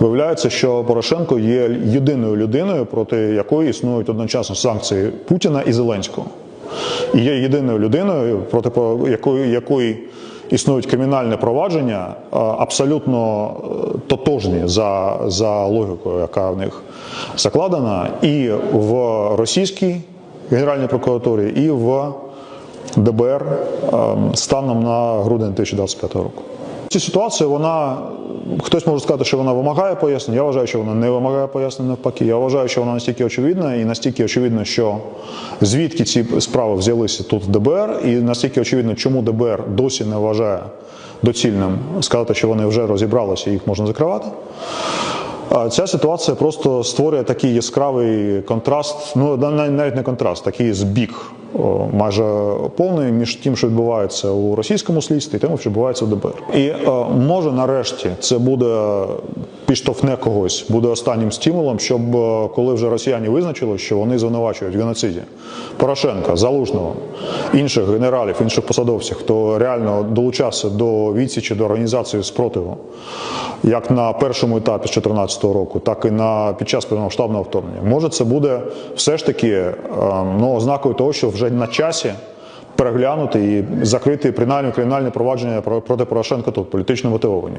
Виявляється, що Порошенко є єдиною людиною, проти якої існують одночасно санкції Путіна і Зеленського. І є єдиною людиною, проти якої, якої існують кримінальне провадження, е, абсолютно е, тотожні за, за логікою, яка в них закладена, і в російській Генеральній прокуратурі, і в ДБР ем, станом на грудень 2025 року. Ця ситуація, вона хтось може сказати, що вона вимагає пояснень. Я вважаю, що вона не вимагає пояснень навпаки. Я вважаю, що вона настільки очевидна і настільки очевидно, що звідки ці справи взялися тут в ДБР, і настільки очевидно, чому ДБР досі не вважає доцільним сказати, що вони вже розібралися і їх можна закривати. Ця ситуація просто створює такий яскравий контраст, ну на- на- навіть не контраст, такий збіг майже повний між тим, що відбувається у російському слідстві, і тим, що відбувається в ДБР. І е, може нарешті це буде підштовхне когось, буде останнім стимулом, щоб е, коли вже росіяни визначили, що вони звинувачують в геноциді Порошенка, Залужного, інших генералів, інших посадовців, хто реально долучався до відсічі, до організації спротиву, як на першому етапі з 2014 року, так і на під час повномасштабного вторгнення. Може, це буде все ж таки е, ну, ознакою того, що вже на часі переглянути і закрити принаймні кримінальне провадження про- проти Порошенка тут політично мотивовані.